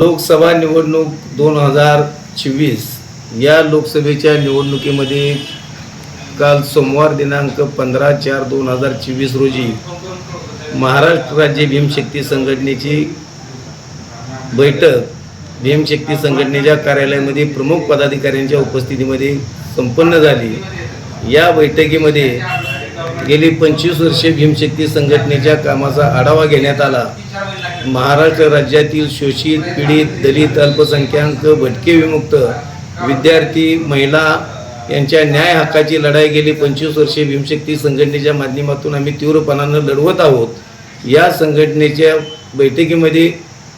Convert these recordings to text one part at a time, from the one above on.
लोकसभा निवडणूक दोन हजार चोवीस. या लोकसभेच्या निवडणुकीमध्ये काल सोमवार दिनांक पंधरा चार दोन हजार चोवीस रोजी महाराष्ट्र राज्य भीमशक्ती संघटनेची बैठक भीमशक्ती संघटनेच्या कार्यालयामध्ये प्रमुख पदाधिकाऱ्यांच्या उपस्थितीमध्ये संपन्न झाली. या बैठकीमध्ये गेली पंचवीस वर्षे भीमशक्ती संघटनेच्या कामाचा आढावा घेण्यात आला. महाराष्ट्र राज्यातील शोषित पीडित दलित अल्पसंख्याक भटके विमुक्त विद्यार्थी महिला यांच्या न्याय हक्काची लढाई गेली. पंचवीस वर्षे भीमशक्ती संघटनेच्या माध्यमातून आम्ही तीव्रपणानं लढवत आहोत. या संघटनेच्या बैठकीमध्ये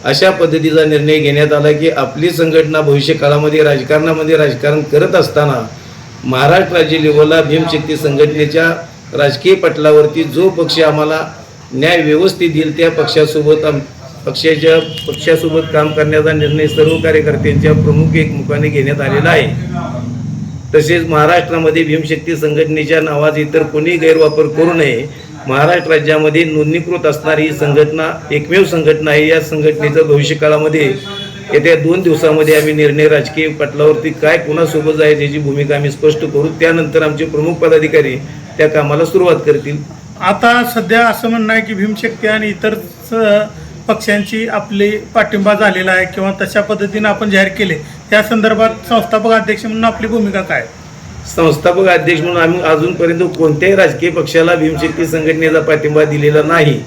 अशा पद्धतीचा निर्णय घेण्यात आला की आपली संघटना भविष्यकाळामध्ये राजकारणामध्ये राजकारण करत असताना महाराष्ट्र राज्य लेवलला भीमशक्ती संघटनेच्या राजकीय पटलावरती जो पक्ष आम्हाला न्याय व्यवस्थित देईल त्या पक्षासोबत आम पक्षाच्या पक्षासोबत काम करण्याचा निर्णय सर्व कार्यकर्त्यांच्या प्रमुख एकमुखाने घेण्यात आलेला आहे. तसेच महाराष्ट्रामध्ये भीमशक्ती संघटनेच्या नावाचा इतर कोणी गैरवापर करू नये. महाराष्ट्र राज्यामध्ये नोंदणीकृत असणारी ही संघटना एकमेव संघटना आहे या संघटनेचं भविष्यकाळामध्ये येत्या दोन दिवसामध्ये आम्ही निर्णय राजकीय पटलावरती काय कुणासोबत जायची याची भूमिका आम्ही स्पष्ट करू. त्यानंतर आमचे प्रमुख पदाधिकारी त्या कामाला सुरुवात करतील. आता सध्या असं म्हणणं आहे की भीमशक्ती आणि इतर पक्षांची आपली पाठिंबा झालेला आहे किंवा तशा पद्धतीने आपण जाहीर केले त्या संदर्भात संस्थापक अध्यक्ष म्हणून आपली भूमिका काय? संस्थापक अध्यक्ष म्हणून आम्ही अजूनपर्यंत कोणत्याही राजकीय पक्षाला भीमशक्ती संघटनेचा पाठिंबा दिलेला नाही.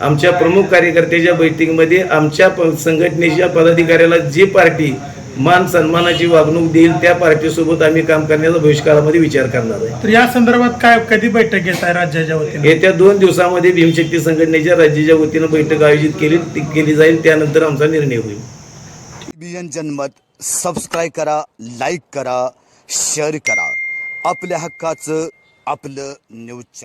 आमच्या प्रमुख कार्यकर्त्याच्या बैठकीमध्ये आमच्या संघटनेच्या पदाधिकाऱ्याला जी पार्टी मान सन्मानाची वागणूक देईल त्या पार्टीसोबत आम्ही काम करण्याचा भविष्यकाळामध्ये विचार करणार आहे. तर या संदर्भात काय कधी बैठक घेत आहे राज्याच्या वतीने? येत्या दोन दिवसामध्ये भीमशक्ती संघटनेच्या राज्याच्या वतीनं बैठक आयोजित केली ती केली जाईल त्यानंतर आमचा निर्णय होईल. टीबीएन जनमत सबस्क्राईब करा लाईक करा शेअर करा. आपल्या हक्काचं आपलं न्यूज